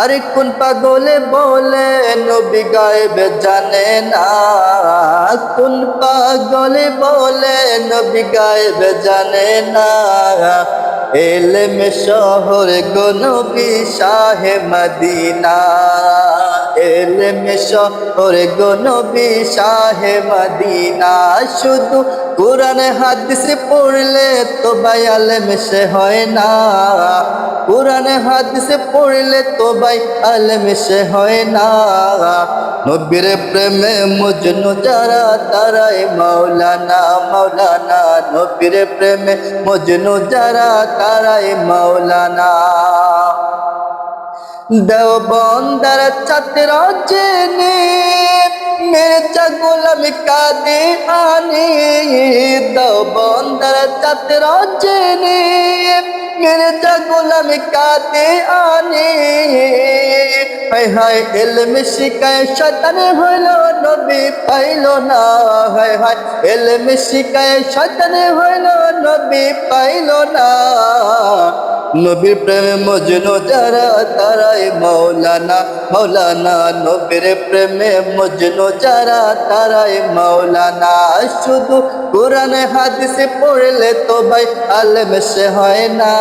আরে কোন পাগলে বলে, নবী গায়েব জানে না। কোন পাগলে বলে, নবী গায়েব জানে না। এলেম শহর গো নবী শাহে মদিনা। এলেমে শহর গো নবী শাহে মদিনা, শুধু কোরআন হাদিস পড়লে তো ভাই আলেম সে হয় না। কোরআন হাদিস পড়লে তো ভাই আলেম সে হয় না। নবীর প্রেমে মজনু যারা, তারাই মাওলানা মাওলানা। নবীর প্রেমে মজনু যারা, তারাই মাওলানা। দেওবন্দার ছাত্র জেনে মির্জা গোলাম কাদে আনে। দেওবন্দার ছাত্র জেনে মির্জা গোলাম কাদে আনে। হায় হায়, এলম শিকায় শতান হইল, নবী পাইল না। হায় হায়, এলম শিকায় শতান হইল, নবী পাইল না। নবীর প্রেমে মজনু যারা, তারাই মৌলানা মৌলানা নবীর প্রেমে মজনু যারা, তারাই মৌলানা শুধু কোরআন হাদিসে পড়লে তো ভাই আলেম সে হয় না।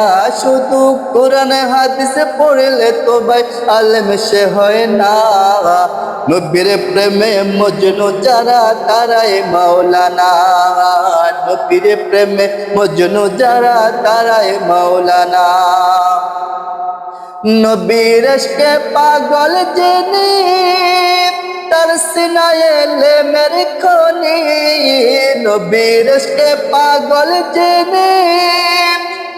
শুধু কোরআন হাদিসে পড়লে তো ভাই আলেম সে হয় না। নবীর প্রেমে মজনু যারা, তারাই মৌলানা নবীর প্রেমে মজনু যারা, তারাই মৌলানা নবীর কে পাগল জেনে তার সিনায় এলে মেরে খনি। নবীর কে পাগল জেনে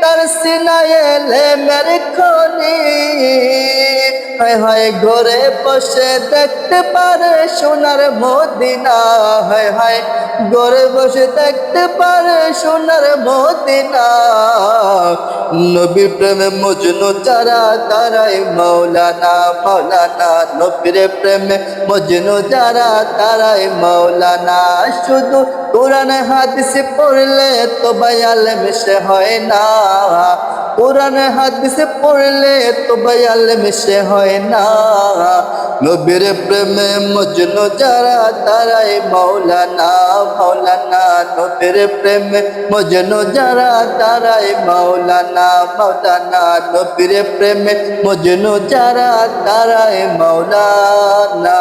তার সিনায় এলে মেরে খনি। হায় হায়, ঘরে বসে দেখতে পারে সোনার মদিনা। হায় হায়, ঘরে বসে দেখতে পারে সোনার মদিনা। নবী প্রেমে মজনু যারা, তারাই মৌলানা মৌলানা নবীর প্রেমে মজনু যারা, তারাই মৌলানা শুধু কোরআন হাদিস পড়লে তো বায়ালে মিশে হয় না। কোরআন হাদিস পড়লে তো বায়ালে মিশে হয় না। নবীর প্রেমে মজনু যারা, তারাই মৌলানা মৌলানা নবীর প্রেমে মজনু যারা, তারাই মৌলানা মৌলানা নবীর প্রেমে মজনু যারা, তারাই মৌলানা